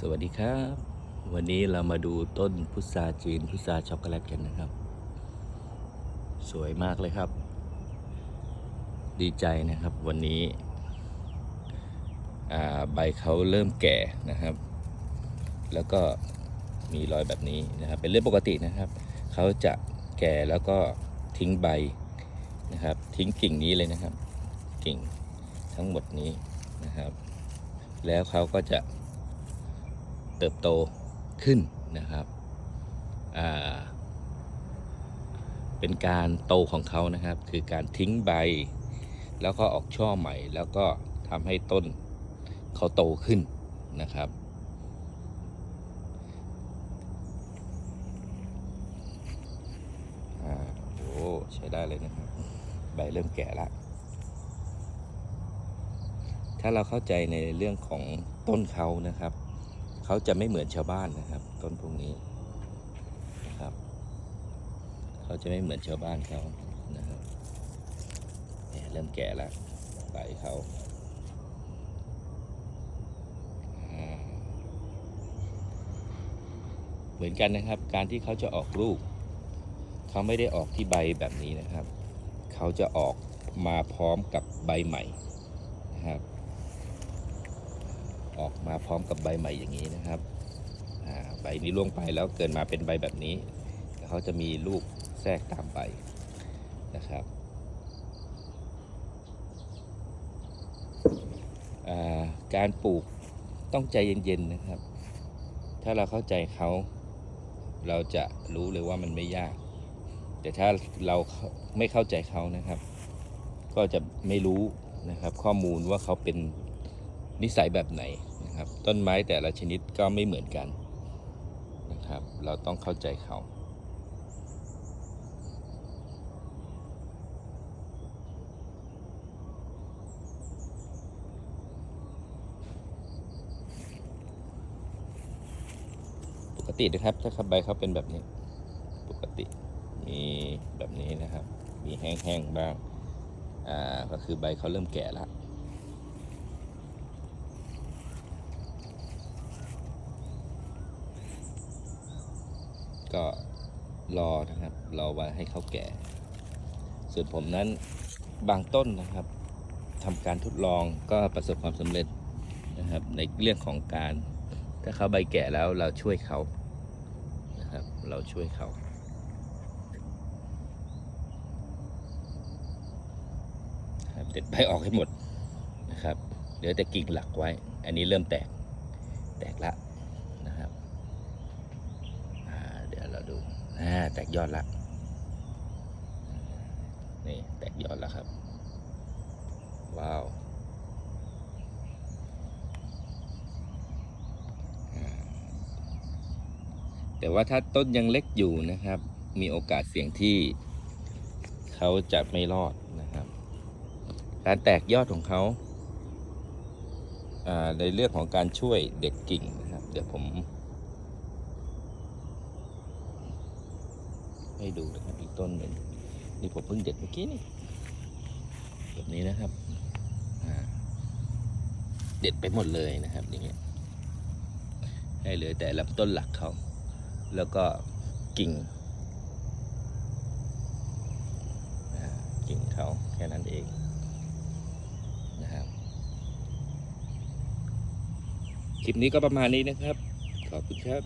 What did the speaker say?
สวัสดีครับ วันนี้เรามาดูต้นพุทราจีนพุทราช็อกโกแลตกันนะครับ สวยมากเลยครับ ดีใจนะครับวันนี้ใบเขาเริ่มแก่นะครับ แล้วก็มีรอยแบบนี้นะครับ เป็นเรื่องปกตินะครับ เขาจะแก่แล้วก็ทิ้งใบนะครับ ทิ้งกิ่งนี้เลยนะครับ กิ่งทั้งหมดนี้นะครับ แล้วเขาก็จะ เติบโตขึ้นนะครับเป็นการโตของเขานะครับ คือการทิ้งใบ แล้วก็ออกช่อใหม่ แล้วก็ทำให้ต้นเขาโตขึ้นนะครับอโอ้ใช้ได้เลยนะครับ ใบเริ่มแก่แล้วถ้าเราเข้าใจในเรื่องของต้นเขานะครับ เขาจะไม่เหมือนชาวบ้านนะครับ ต้นพวกนี้นะครับ เขาจะไม่เหมือนชาวบ้านเขานะครับเนี่ยเริ่มแก่แล้วใบเขาเหมือนกันนะครับ การที่เขาจะออกลูก เขาไม่ได้ออกที่ใบแบบนี้นะครับ เขาจะออกมาพร้อมกับใบใหม่นะครับ ออกมาพร้อมกับใบใหม่อย่างนี้นะครับใบนี้ล่วงไปแล้วเกิดมาเป็นใบแบบนี้เขาจะมีลูกแทรกตามใบนะครับการปลูกต้องใจเย็นๆนะครับ ถ้าเราเข้าใจเขาเราจะรู้เลยว่ามันไม่ยาก แต่ถ้าเราไม่เข้าใจเขานะครับ ก็จะไม่รู้นะครับ ข้อมูลว่าเขาเป็น นิสัยแบบไหนนะครับ ต้นไม้แต่ละชนิดก็ไม่เหมือนกันนะครับ เราต้องเข้าใจเขาปกตินะครับ ถ้าใบเขาเป็นแบบนี้ ปกติมีแบบนี้นะครับ มีแห้งๆบ้าง อ่า ก็คือใบเขาเริ่มแก่แล้ว ก็รอนะครับ รอว่าให้เขาแก่ ส่วนผมนั้นบางต้นนะครับทำการทดลองก็ประสบความสำเร็จนะครับ ในเรื่องของการ ถ้าเขาใบแก่แล้วเราช่วยเขานะครับ เราช่วยเขาครับเด็ดใบออกให้หมดนะครับเหลือแต่กิ่งหลักไว้ อันนี้เริ่มแตก แตกละนะครับอ่าเดี๋ยวเราดูอ่า แตกยอดละนี่แตกยอดแล้วครับ ว้าวแต่ว่าถ้าต้นยังเล็กอยู่นะครับ มีโอกาสเสี่ยงที่เขาจะไม่รอดนะครับ การแตกยอดของเขาอ่าในเรื่องของการช่วยเด็ดกิ่งนะครับ เดี๋ยวผม ให้ดูนะครับอีกต้นหนึ่งนี่ผมเพิ่งเด็ดเมื่อกี้นี่แบบนี้นะครับเด็ดไปหมดเลยนะครับอย่างเงี้ยให้เหลือแต่ลำต้นหลักเขาแล้วก็กิ่งกิ่งเขาแค่นั้นเองนะครับคลิปนี้ก็ประมาณนี้นะครับ ขอบคุณครับ